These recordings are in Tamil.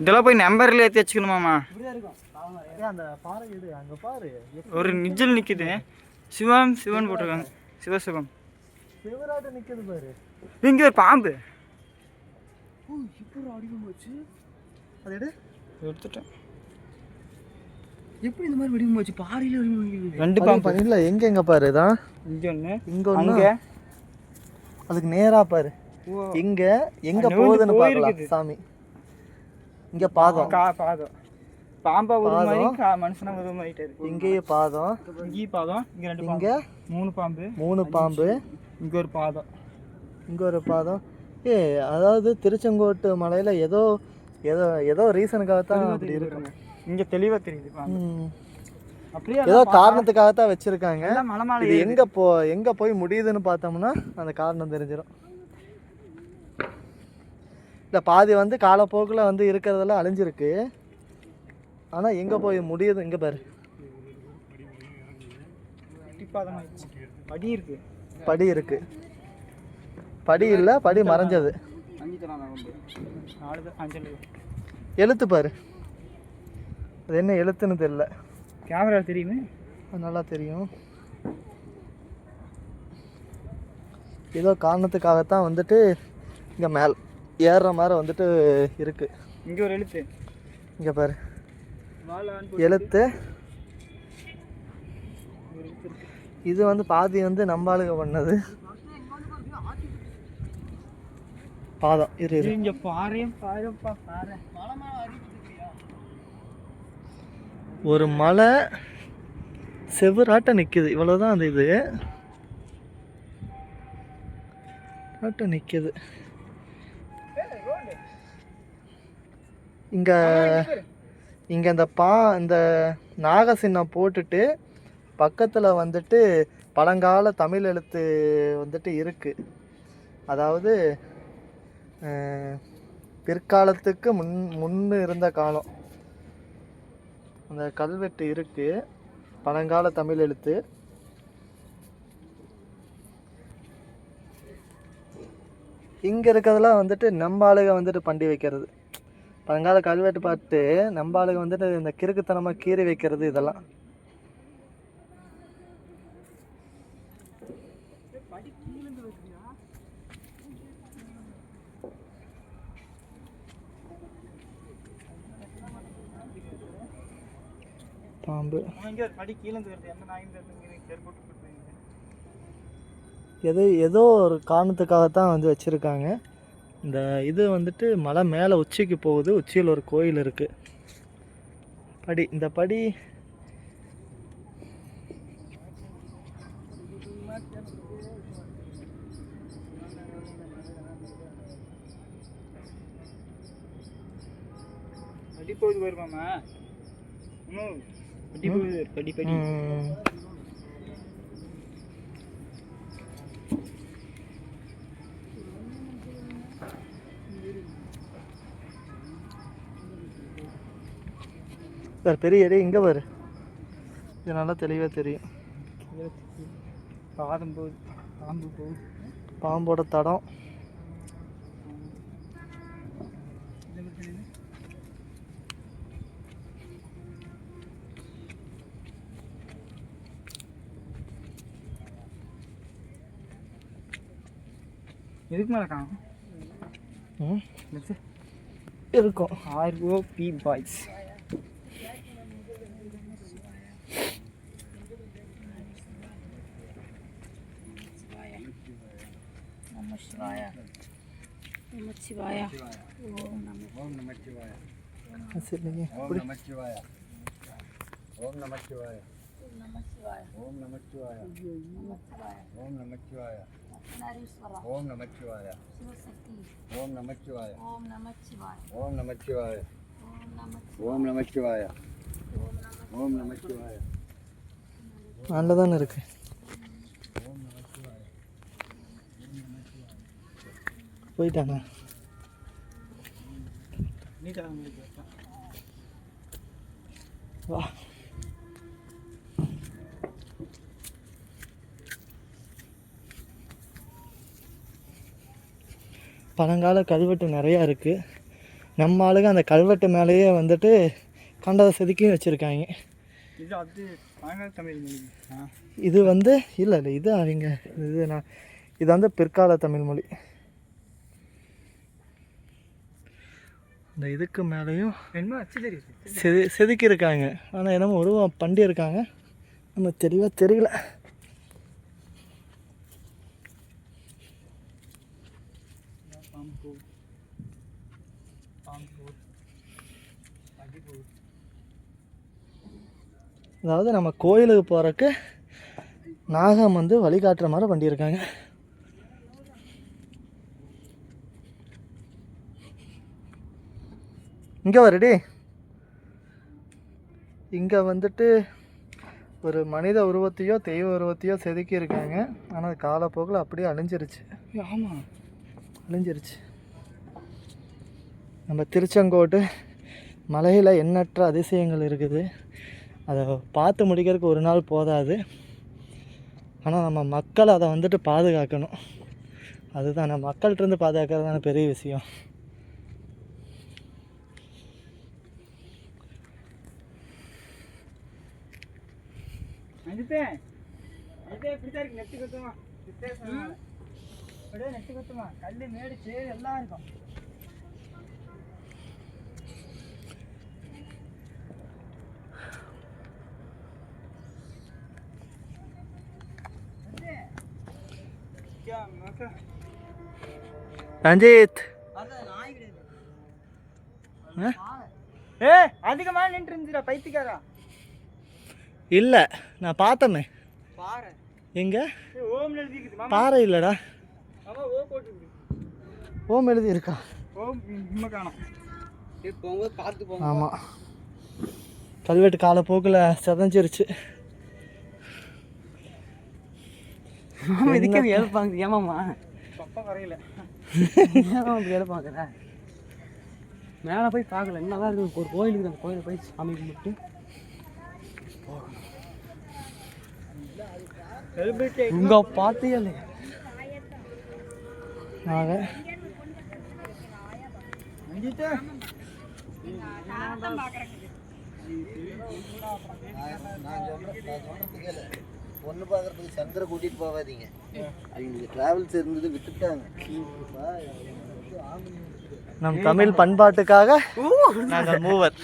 இதெல்லாம் போய் நம்பரில் ஏற்றி வச்சுக்கணுமாம்மா? ஒரு நிஜல் நிற்கிது சிவம் சிவன் போட்டிருக்காங்க. சிவசிவம். இங்கே ஒரு பாம்பு. எடுத்துட்டேன். எப்படி இந்த மாதிரி வெடிக்கும் போச்சு பாறையில வெடிக்கும் ரெண்டு பாம்பு இல்ல எங்க எங்க பாரு இதான். இங்கே ஒண்ணு. அதுக்கு நேரா பாரு. இங்க எங்க போகுதுன்னு பார்க்கலாம். சாமி. இங்க பாதம். பாதம். பாம்பா. கா மனுஷனா மாதிரி இங்கேயே பாதம். இங்கேயும் பாதம். இங்கே ரெண்டு இங்க மூணு பாம்பு. மூணு பாம்பு. இங்கே ஒரு பாதம். இங்க ஒரு பாதம். ஏ அதாவது திருச்செங்கோட்டு மலையில ஏதோ ஏதோ ஏதோ ரீசனுக்காகத்தான் அப்படி இருக்கும் இங்கே தெளிவாக தெரியுது ஏதோ காரணத்துக்காகத்தான் வச்சிருக்காங்க. எல்லாம் மலை மேலே இது எங்க போ எங்க போய் முடியுதுன்னு பார்த்தோம்னா அந்த காரணம் தெரிஞ்சிடும் இல்ல பாதி வந்து காலப்போக்கில் வந்து இருக்கிறதெல்லாம் அழிஞ்சிருக்கு. ஆனா எங்க போய் முடியுது? இங்க பாரு. படி இருக்கு. படி இருக்கு. படி இல்ல படி மறைஞ்சது. எழுத்து பாரு. அது என்ன எழுத்துன்னு தெரியல. கேமரா தெரியுமே? அது நல்லா தெரியும். ஏதோ காரணத்துக்காகத்தான் வந்துட்டு இங்க மேல். ஏறுற மாதிரி வந்துட்டு இருக்கு. இங்கே ஒரு எழுத்து. இங்க பாரு. எழுத்து. இது வந்து பாதி வந்து நம்ம ஆளுங்க பண்ணது. பாதம். இரு இரு. இங்கே பாறையும் பாருப்பா பாறை. ஒரு மலை செவ்வராட்ட நிக்குது. இவ்வளவுதான் அந்த இது. ஆட்ட நிக்குது. இங்க இங்க இந்த பா இந்த நாகசின்னம் போட்டுட்டு பக்கத்துல வந்துட்டு பழங்கால தமிழ் எழுத்து வந்துட்டு இருக்கு. அதாவது பிற்காலத்துக்கு முன் முன்னு இருந்த காலம். அந்த கல்வெட்டு இருக்கு. பழங்கால தமிழ் எழுத்து. இங்க இருக்கிறதெல்லாம் வந்துட்டு நம்ம ஆளுங்க வந்துட்டு பண்டி வைக்கிறது. பழங்கால கல்வெட்டு பார்த்து நம்ம ஆளுங்க வந்துட்டு இந்த கிறுக்குத்தனமாக கீறி வைக்கிறது இதெல்லாம். பாம்பு. எது ஏதோ ஒரு காரணத்துக்காகத்தான் வந்து வச்சுருக்காங்க. இந்த இது வந்துட்டு மலை மேலே உச்சிக்கு போகுது. உச்சியில் ஒரு கோயில் இருக்குது படி இந்த படி படி போகுது வருமாமா படி போகுது படி படி. பாரு, பெரிய இடம் இங்கே பாரு. இது நல்லா தெளிவாக தெரியும். பாதம் போகுது பாம்பு போகுது பாம்போட தடம். எதுக்கு மேலே காணும். இருக்கும். Rope boys. நமச்சிவாயா ஓம் நமச்சிவாய ஓம் நமச்சிவாய ஓம் நமச்சிவாய ஓம் நமச்சிவாய ஓம் நமச்சிவாய ஓம் நமச்சிவாய ஓம் நமச்சிவாய ஓம் நமச்சிவாய ஓம் நமச்சிவாய ஓம் நமச்சிவாய ஓம் நமச்சிவாய நல்ல தானே இருக்கு போயிட்டாங்க. வா. பழங்கால கல்வெட்டு நிறையா இருக்குது நம்ம ஆளுங்க அந்த கல்வெட்டு மேலேயே வந்துட்டு கண்டதை செதுக்கியும் வச்சுருக்காங்க. இது அது பழங்கால தமிழ் மொழி இது வந்து இல்லை இல்லை இது அவங்க இது நான் இது வந்து பிற்கால தமிழ் மொழி. இந்த இதுக்கு மேலேயும் என்ன அச்சு தெரியுது செது செதுக்கியிருக்காங்க. ஆனால் என்னமோ உருவம் பண்ணியிருக்காங்க நம்ம தெளிவாக தெரியல. அதாவது நம்ம கோயிலுக்கு போகிறக்கு நாகம் வந்து வழிகாட்டுற மாதிரி பண்ணியிருக்காங்க. இங்கே வருடி இங்கே வந்துட்டு ஒரு மனித உருவத்தையோ தெய்வ உருவத்தையோ செதுக்கி இருக்காங்க. ஆனால் காலப்போக்கில் அப்படியே அழிஞ்சிருச்சு. ஆமாம் அழிஞ்சிருச்சு. நம்ம திருச்செங்கோட்டு மலையில் எண்ணற்ற அதிசயங்கள் இருக்குது. அதை பார்த்து முடிக்கிறதுக்கு ஒரு நாள் போதாது. ஆனால் நம்ம மக்கள் அதை வந்துட்டு பாதுகாக்கணும். அதுதான் நம்ம மக்கள்கிட்ட இருந்து பாதுகாக்கிறது தானே பெரிய விஷயம். அஞ்சுத்தே இப்படிதான் இருக்கு நெட்டு குத்துமா? வித்தியாசம். அப்படியே நெட்டு குத்துமா? கல் மேடு சேரு எல்லாம் இருக்கும். ரஞ்சித். ஏ அதிகமா நின்று இருந்துடா பைத்தியக்காரா. இல்லை நான் பார்த்தமே. பாரு எங்கே? பாறை இல்லைடா. ஓம் எழுதி இருக்கா? ஆமாம் கல்வெட்டு காலப்போக்கில் செதஞ்சிருச்சு. மாமா இதுக்கே எழுப்பாங்க ஏமாமா பப்பா வரையில. ஏமா அப்படி மேலே போய் பார்க்கல என்னதான் இருக்கு ஒரு கோயில் இருக்குது அந்த கோயிலை போய் சாமி கும்பிட்டு. இங்க பார்த்தியா இல்லையா நாங்கள் அஞ்சிட்டு நான் சொல்கிறேன் நான் சொல்கிறது கேளு பொண்ணு பார்க்குறதுக்கு சந்திர கூட்டிகிட்டு போகாதீங்க அவங்களுக்கு ட்ராவல்ஸ் இருந்தது விட்டுட்டாங்க நம் தமிழ் பண்பாட்டுக்காக நாங்கள் மூவர்.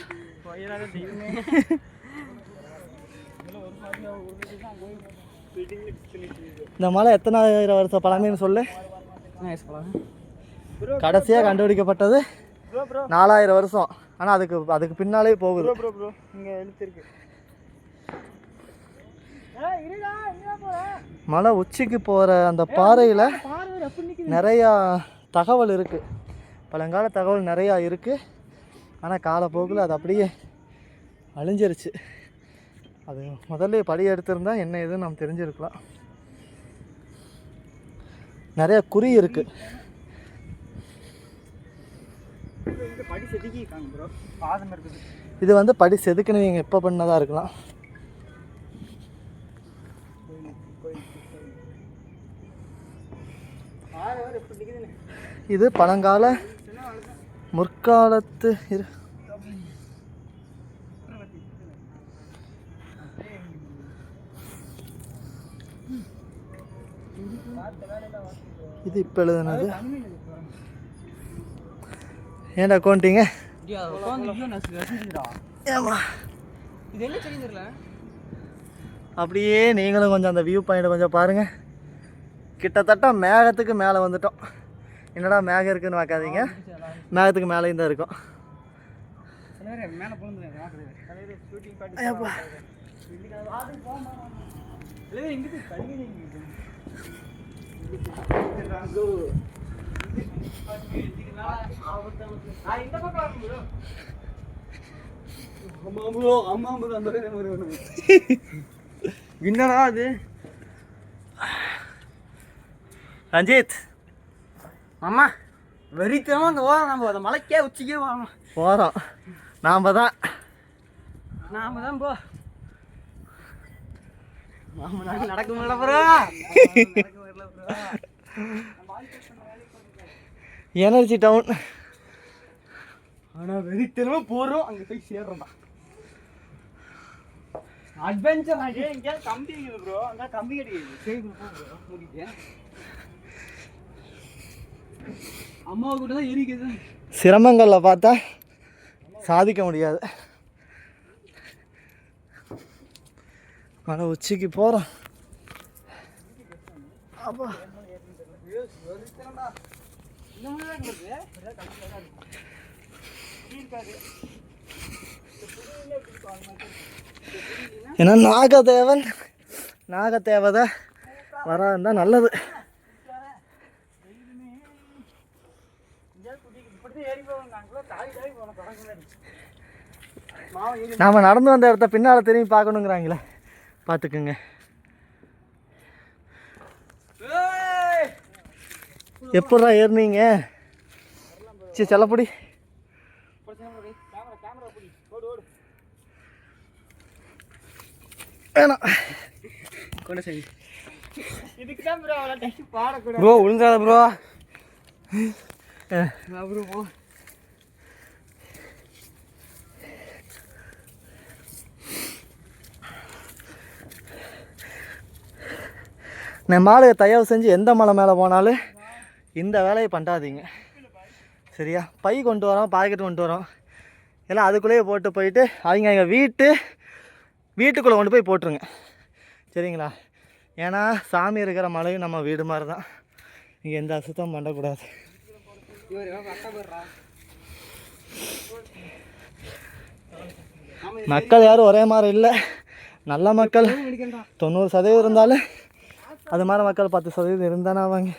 தெய்வமே. இந்த மலை எத்தனாயிரம் வருஷம் பழமைன்னு சொல்லு. கடைசியாக கண்டுபிடிக்கப்பட்டது நாலாயிரம் வருஷம். ஆனால் அதுக்கு அதுக்கு பின்னாலே போகுது. மலை உச்சிக்கு போகிற அந்த பாறையில் நிறையா தகவல் இருக்குது பழங்கால தகவல் நிறையா இருக்குது ஆனால் காலப்போக்கில் அது அப்படியே அழிஞ்சிருச்சு. அது முதல்ல படி எடுத்திருந்தா என்ன ஏதுன்னு நம்ம தெரிஞ்சிருக்கலாம். நிறைய குறி இருக்குது இது வந்து படி செதுக்குனவங்க எப்போ பண்ணதாக இருக்கலாம். இது பழங்கால முற்காலத்து இரு இது இப்போ எழுதுனது. ஏன்டா கோண்டிங்க? ஏமா இது என்ன தெரியல அப்படியே நீங்களும் கொஞ்சம் அந்த வியூ பாயிண்ட் கொஞ்சம் பாருங்கள் கிட்டத்தட்ட மேகத்துக்கு மேலே வந்துட்டோம். என்னடா மேகம் இருக்குன்னு பார்க்காதீங்க. மேகத்துக்கு மேலேயும் தான் இருக்கும். மேலே என்னடா அது? ரஞ்சித். அம்மா வெறித்தனமா அந்த ஓரம் நம்ம அந்த மலைக்கே உச்சிக்கே வரணும் போகிறோம் நாம் தான். நாம தான் போ. நாம நடக்க முடியல எனர்ஜி டவுன் ஆனால் வெறித்தனமாக போகிறோம் அங்கே போய் சேர்றோம் அட்வென்ச்சர் ஆகி இங்கே கம்பி இருக்குது ப்ரோ அங்கே கம்பி கிடைக்குது. சரி மூடிட்டேன். அம்மா கூட தான் எரிக்குது. சிரமங்களில் பார்த்தா சாதிக்க முடியாது. மலை உச்சிக்கு போகிறோம் அப்பா. ஏன்னா நாகதேவன் நாகதேவதை வராருந்தா நல்லது. நாம் நடந்து வந்த இடத்த பின்னால் திரும்பி பார்க்கணுங்கிறாங்களே. பார்த்துக்குங்க. எப்படா ஏறுனீங்க? சரி செல்லப்படி. வேணாம். கொண்டு சரி இதுக்கு தான் ப்ரோ அவ்வளோ பாடக்கூடாது ப்ரோ. ஒழுங்காத ப்ரோ ப்ரோ போ நம்ம தயவு செஞ்சு எந்த மலை மேலே போனாலும் இந்த வேலையை பண்ணாதீங்க. சரியா? பை கொண்டு வரோம் பாக்கெட் கொண்டு வரோம். எல்லாம் அதுக்குள்ளேயே போட்டு போயிட்டு அவங்க எங்கள் வீட்டு வீட்டுக்குள்ளே கொண்டு போய் போட்டுருங்க. சரிங்களா? ஏன்னா சாமி இருக்கிற மலையும் நம்ம வீடு மாதிரி தான் இங்கே எந்த அசுத்தம் பண்ணக்கூடாது. மக்கள் யாரும் ஒரே மாதிரி இல்லை. நல்ல மக்கள். தொண்ணூறு சதவீதம் இருந்தாலும் அது மாதிரி மக்கள் பத்து சதவீதம் இருந்தானே அவங்க.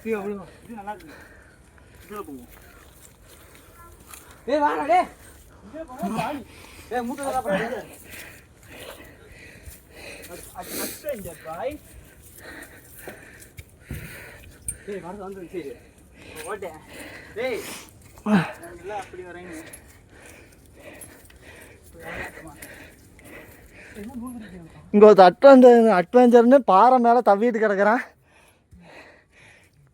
ஐயோ அவ்வளோ இது நல்லா இருக்கு இதில் போவோம் ஏய் வாடா டேய் ஏய் மூட்டை தரா போடா அட்வென்ச்சர் பாய் ஏய் வரது வந்து சரி ஓட்டேன் டேய் எல்லாம் அப்படி வரேங்க இங்கே ஒரு அட்வென்ச்சர் அட்வென்ச்சர்னு பாறை மேலே தவிட்டு கிடக்குறான்.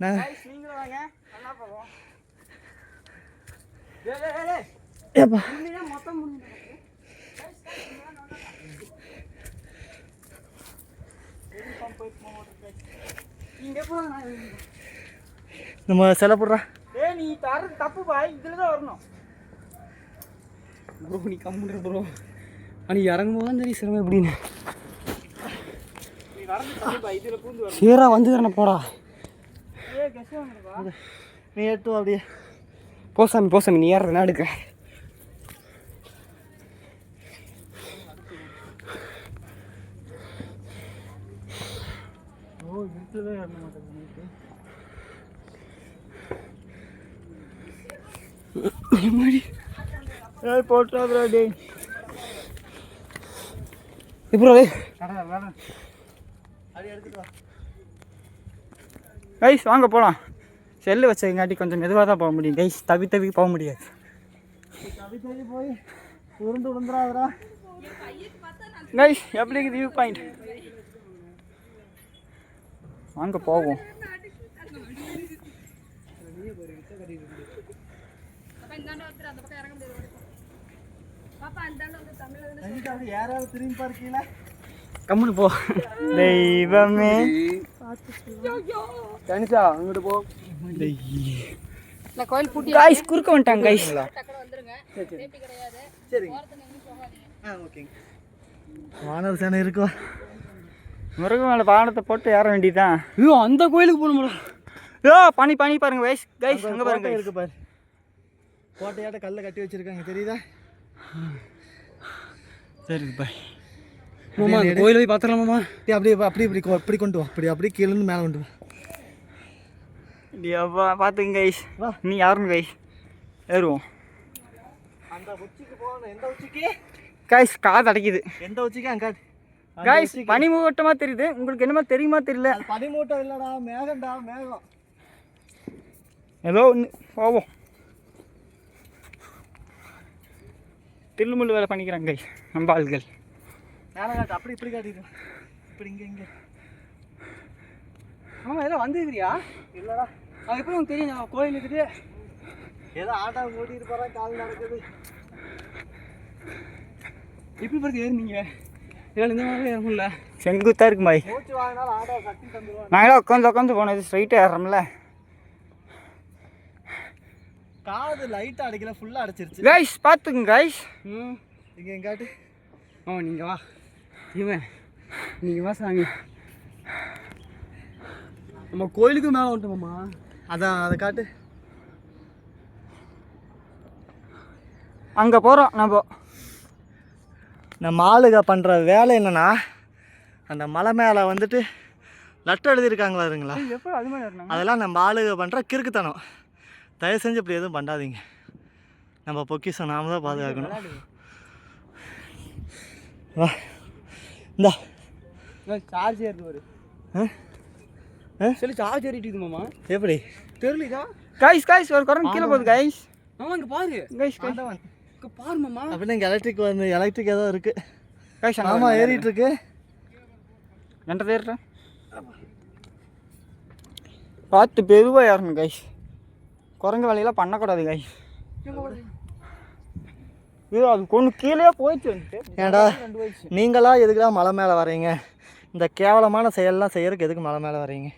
நான் guys, நீங்களும் வாங்க. நல்லா போவோம். டேய் டேய், டேய் டேய். ஏப்பா. நம்ம சிலை போடுறா. ஏய் நீ தரது தப்பு பாய். இதில் தான் வரணும். ப்ரோ நீ கம்முன்ற ப்ரோ அன்னைக்கு இறங்கும் போது தெரியும் சிரமம் எப்படின்னு. நீ வரது தப்பு பாய் இதில் பூந்து வரணும். சீரா வந்து போடா. நீ எட்டு அப்படியே. போ சாமி போ சாமி நீ ஏறதுனா எடுக்க ஓ இருட்டில் தான் ஏறணும் மாட்டேங்குது ஏய் போட்டா ப்ரோ டேய். வேணாம் கைஸ் வாங்க போகலாம் செல்லு வச்சதுங்காட்டி கொஞ்சம் மெதுவாக தான் போக முடியும். கைஸ் தவி தவி போக முடியாது. தவி தவி போய் உருண்டு விழுந்துடாதடா கைஸ் எப்படி இருக்குது வியூ பாயிண்ட் வாங்க போவோம். யாராவது திரும்பி பார்க்கல கம்முன்னு போ. தெய்வமே. கணிசா அங்கிட்டு போ. கோயில் பூட்டி கைஸ் குறுக்க வந்துட்டாங்க கைஸ் சரிங்க. ஆ ஓகேங்க வானர் சேனை இருக்கோ? முருகன் மேலே வானத்தை போட்டு ஏற வேண்டியதுதான் ஐயோ அந்த கோயிலுக்கு போகணும் ஐயோ பனி பனி பாருங்க கைஸ் கைஸ் அங்கே பாருங்க. இருக்கு பாரு. கோட்டையாட்ட கல்லை கட்டி வச்சிருக்காங்க தெரியுதா? சரி பாய் மாமா அந்த கோயிலை போய் பார்த்துடலாம் மாமா. டேய், அப்படியே அப்படி இப்படி அப்படி கொண்டு வா. அப்படி அப்படியே கீழே இருந்து மேலே கொண்டு வா. அப்பா பார்த்துங்க கைஸ் வா. நீ யாருன்னு கைஸ் ஏறுவோம். அந்த உச்சிக்கு போகணும். எந்த உச்சிக்கு? கைஸ் காது அடைக்குது. எந்த உச்சிக்கு? அங்க கைஸ் உச்சிக்கு. பனி மூவட்டமாக தெரியுது. உங்களுக்கு என்னமா தெரியுமா தெரியல. பனிமூட்டம் இல்லடா. மேகம்டா மேகம். ஏதோ ஒன்று போவோம். தில்லுமுள்ளு வேலை பண்ணிக்கிறாங்க நம்ம ஆள்கள். அப்படி இப்படி காட்டிடு இப்படி இங்கே இங்கே. ஆமாம் ஏதோ வந்துருக்கிறியா இல்லைடா. அது எப்படி உனக்கு தெரியும்? நான் கோயில் இருக்குது. ஏதோ ஆட்டோ ஓட்டிட்டு போகிறேன் கால் நடக்குது. எப்படி பார்த்து ஏறுனீங்க. செங்குத்தாக இருக்கு பாய் நாங்களாம் உட்காந்து உட்காந்து போனது ஸ்ட்ரைட்டாக ஏறுறோம்ல. காது லைட்டாக அடிக்கல ஃபுல்லாக அடிச்சிருச்சு. கைஸ் பார்த்துக்குங்க கைஸ் ம் இங்கே எங்காட்டு ஆ நீங்கள் வா. இவன் நீங்கள் வா சாமி. நம்ம கோயிலுக்கு மேலே வந்துட்டோம்மா அதான் அதை காட்டு. அங்கே போகிறோம் நம்ம. நம்ம ஆளுக பண்ணுற வேலை என்னன்னா அந்த மலை மேலே வந்துட்டு அது மாதிரி ஏறினாங்க அதெல்லாம் நம்ம ஆளுக பண்ணுற கிறுக்குத்தனம். தயவு செஞ்சு இப்படி எதுவும் பண்ணாதீங்க. நம்ம பொக்கிஷம் நாம தான் பாதுகாக்கணும். வா. இந்தா. சார்ஜ் ஏறுது? சொல்லி சார்ஜ் ஏறிட்டு மாமா. எப்படி? தெரியலதா கைஸ் கைஸ் ஒரு குரங்கு கீழே போகுது கைஸ் மாமா இங்கே பாரு. கைஸ். இங்கே பாரு மாமா. அப்படின்னா இங்கே எலக்ட்ரிக் வந்து எலக்ட்ரிக் ஏதோ இருக்கு. கைஸ் ஆமாம் ஏறிட்டு இருக்கு ரெண்டரை ஏறுறேன் பார்த்து பெருவாக ஏறணும் கைஸ் குரங்கு வேலையெல்லாம் பண்ணக்கூடாது கைஸ் ஐயோ அது கொண்டு கீழே போயிடுச்சு வந்துட்டு வயசு நீங்களா எதுக்குடா மலை மேலே வரீங்க இந்த கேவலமான செயல்லாம் செய்யறதுக்கு எதுக்கு மலை மேலே வரீங்க?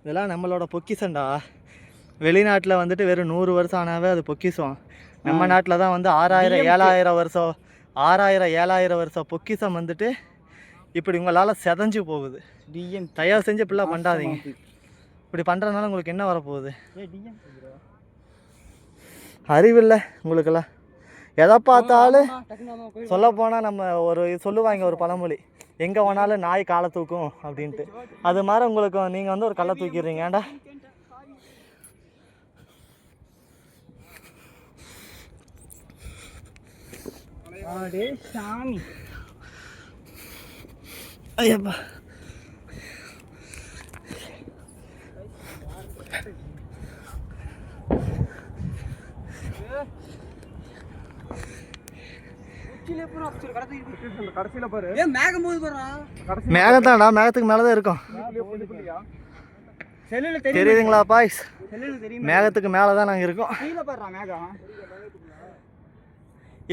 இதெல்லாம் நம்மளோட பொக்கிஷம்டா. வெளிநாட்டில் வந்துட்டு வெறும் நூறு வருஷம் ஆனாவே அது பொக்கிஷம். நம்ம நாட்டில் தான் வந்து ஆறாயிரம் ஏழாயிரம் வருஷம் ஆறாயிரம் ஏழாயிரம் வருஷம் பொக்கிஷம் வந்துட்டு இப்படி உங்களால் செதஞ்சு போகுது. டிஎம் தயவு செஞ்சு இப்படிலாம் பண்ணாதீங்க. இப்படி பண்ணுறதுனால உங்களுக்கு என்ன வரப்போகுது? அறிவில்லை உங்களுக்கெல்லாம். எதை பார்த்தாலும் சொல்ல போனால் நம்ம ஒரு சொல்லுவாங்க ஒரு பழமொழி. எங்கே வேணாலும் நாய் காலை தூக்கும் அப்படின்ட்டு. அது மாதிரி உங்களுக்கு நீங்கள் வந்து ஒரு கல்லை தூக்கிடுறீங்க. அடே சாமி. ஐயப்பா. கடைசியில் பாரு. ஏ மேகம் போது மேகத்தான்டா மேகத்துக்கு மேலே தான் இருக்கும் தெரியுதுங்களா பாய்ஸ் செல்லில் தெரியும் மேகத்துக்கு மேலே தான் நாங்கள் இருக்கோம் மேகம்.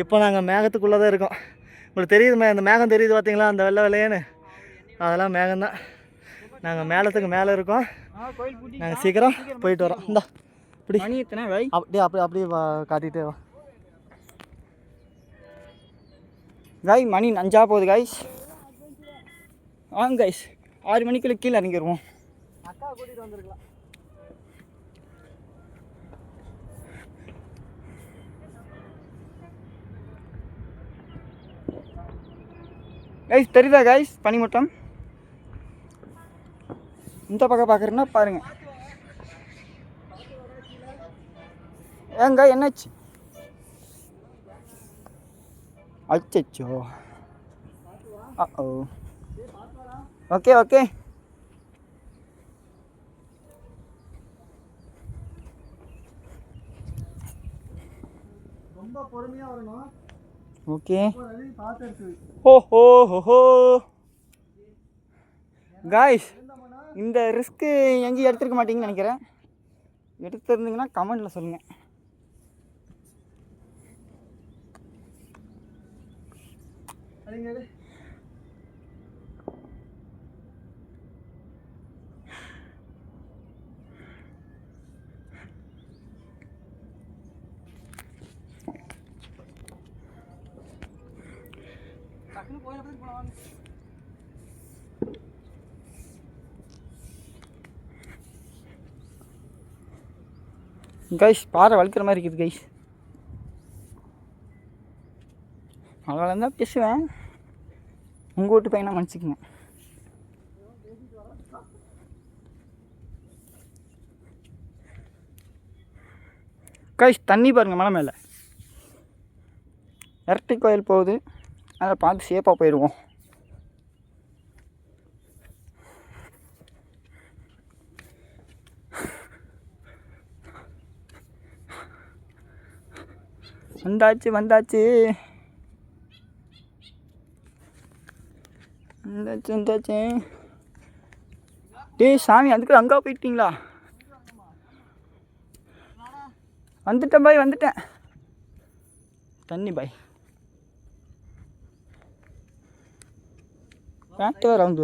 இப்போ நாங்கள் மேகத்துக்குள்ளே தான் இருக்கோம். உங்களுக்கு தெரியுது இந்த மேகம் தெரியுது பார்த்தீங்களா அந்த வெள்ளை வெள்ளையேன்னு? அதெல்லாம் மேகம்தான். நாங்கள் மேலத்துக்கு மேலே இருக்கோம். நாங்கள் சீக்கிரம் போயிட்டு வரோம். இந்தா இப்படி மணி எத்தனை வை. அப்படியே அப்படியே அப்படியே வா காட்டிகிட்டே வா. காய் மணி அஞ்சா போகுது காய்ஸ் வாங்க காய்ஸ் ஆறு மணிக்குள்ள கீழே இறங்கிடுவோம் அக்கா கூட்டிகிட்டு வந்திருக்கலாம். கைஸ் தெரியுதா கைஸ் பனிமட்டம் இந்த பக்கம் பார்க்குறேன்னா பாருங்க. ஏங்க என்னாச்சு? அச்சோ ஓ ஓகே ஓகே ரொம்ப பொறுமையாக வரணும். ஓகே பார்த்து இருக்குது ஹோ ஹோ ஹோ ஹோ. காய்ஸ் இந்த ரிஸ்க்கு எங்கேயும் எடுத்துருக்க மாட்டீங்கன்னு நினைக்கிறேன். எடுத்திருந்தீங்கன்னா கமெண்ட்டில் சொல்லுங்கள் அப்படிங்கிறது கைஸ் பாறை வளர்க்குற மாதிரி இருக்குது கைஸ் அதனால தான் பேசுவேன் உங்கள் வீட்டு பையனை மன்னிச்சிக்கங்க. கைஸ் தண்ணி பாருங்க மலை மேலே. எலக்ட்ரிக் கோயில் போகுது. அதை பார்த்து சேஃபாக போயிடுவோம். வந்தாச்சு வந்தாச்சு. வந்தாச்சு வந்தாச்சு டேய் சாமி அதுக்கு அங்கே போயிட்டீங்களா? வந்துட்டேன் பாய் வந்துட்டேன். தண்ணி பாய். பேண்ட்டு வேறு வந்து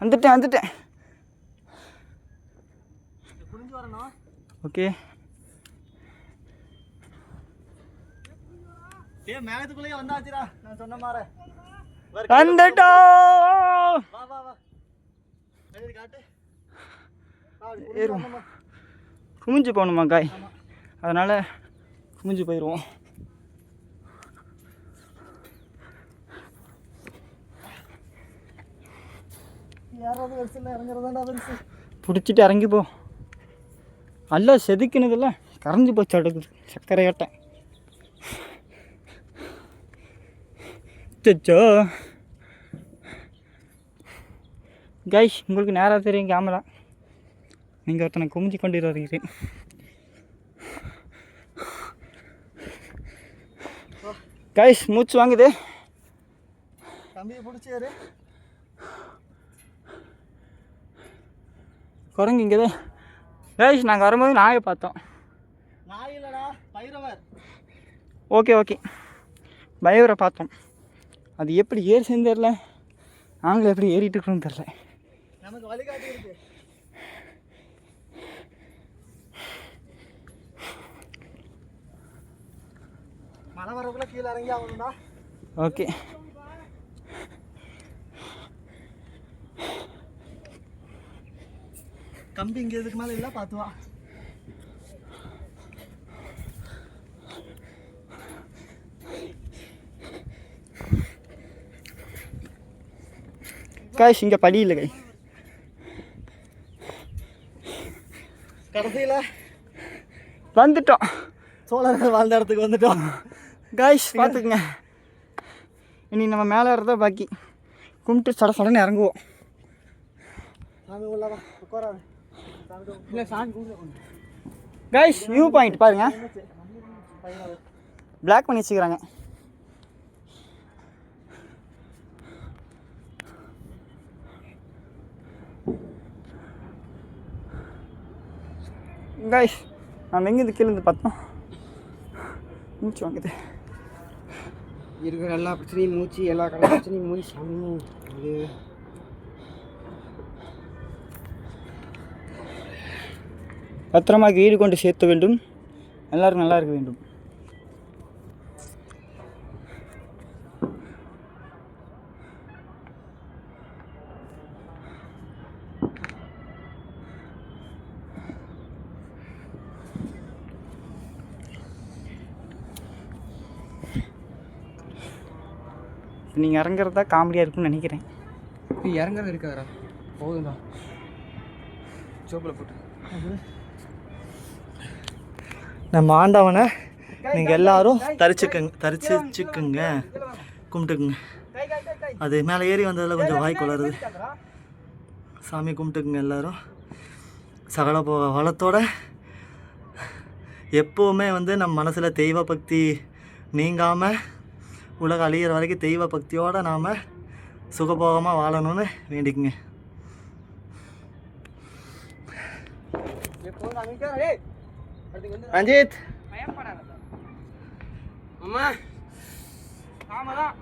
வந்துட்டேன் வந்துட்டேன். ஓகே. ஏ மேகத்துக்குள்ளேயே வந்தாச்சுடா. நான் சொன்ன மாதிரி வந்துட்டோம் ஏறுவோம். குமிஞ்சு போகணுமா காய்? அதனால் குமிஞ்சு போயிடுவோம். பிடிச்சிட்டு இறங்கி போ. நல்லா செதுக்கினதில்ல கரைஞ்சி போச்சு அடுக்குது. சர்க்கரை ஏட்டேன் சச்சோ கைஸ் உங்களுக்கு நேராக தெரியும் கேமரா நீங்கள் ஒருத்தனை குமிஞ்சு கொண்டு வருகிறேன் கைஸ் மூச்சு வாங்குது. கம்பியை பிடிச்சாரு குரங்கு இங்கே கைஸ் நாங்கள் வரும்போது நாயை பார்த்தோம். நாய் இல்லடா பைரவர். ஓகே ஓகே பயவரை பார்த்தோம். அது எப்படி ஏறி சேர்ந்து தெரில நாங்களும் எப்படி ஏறிட்டு இருக்கோம்னு தெரில நமக்கு வழிகாட்டி இருக்கு. மழை வரக்குள்ள கீழே இறங்கி ஆகணும்டா. ஓகே. கம்பி இங்கே இதுக்கு மேலே இல்லை? பார்த்து வா காய்ஸ் இங்கே படி இல்லை கை கடைசியில் வந்துட்டோம் சோழர்கள் வாழ்ந்த இடத்துக்கு வந்துட்டோம் காய்ஸ் பார்த்துக்குங்க இனி நம்ம மேலே இருந்தா பாக்கி கும்பிட்டு சட சடன்னு இறங்குவோம் சாமி உள்ளவா உட்காராது இல்லை சாமி கூப்பிட காய்ஸ் வியூ பாயிண்ட் பாருங்க பிளாக் பண்ணி வச்சுக்கிறாங்க காய்ஸ் நம்ம எங்கேருந்து கீழே இருந்து பார்த்தோம்? மூச்சு வாங்குது. இருக்கிற எல்லா பிரச்சனையும் மூச்சு எல்லா கடை பிரச்சனையும் மூச்சு. சாமி அது பத்திரமாக வீடு கொண்டு சேர்த்த வேண்டும். எல்லாரும் நல்லா இருக்க வேண்டும். நீங்கள் இறங்குறதா காமெடியாக இருக்கும்னு நினைக்கிறேன். நீ இறங்குறது இருக்காதா போதும்டா. சோப்பில் போட்டு. நம்ம ஆண்டவனை நீங்கள் எல்லாரும் தரிச்சுக்கங்க தரிச்சுக்குங்க. கும்பிட்டுக்குங்க. அது மேலே ஏறி வந்ததில் கொஞ்சம் வாய் கொளருது சாமி கும்பிட்டுக்குங்க எல்லாரும். சகல போ வளத்தோட எப்போவுமே வந்து நம்ம மனசில் தெய்வ பக்தி நீங்காமல் உலகம் அழிகிற வரைக்கும் தெய்வ பக்தியோடு நாம் சுகபோகமாக வாழணும்னு வேண்டிக்குங்க. ரஞ்சித். அம்மா ஆமாம்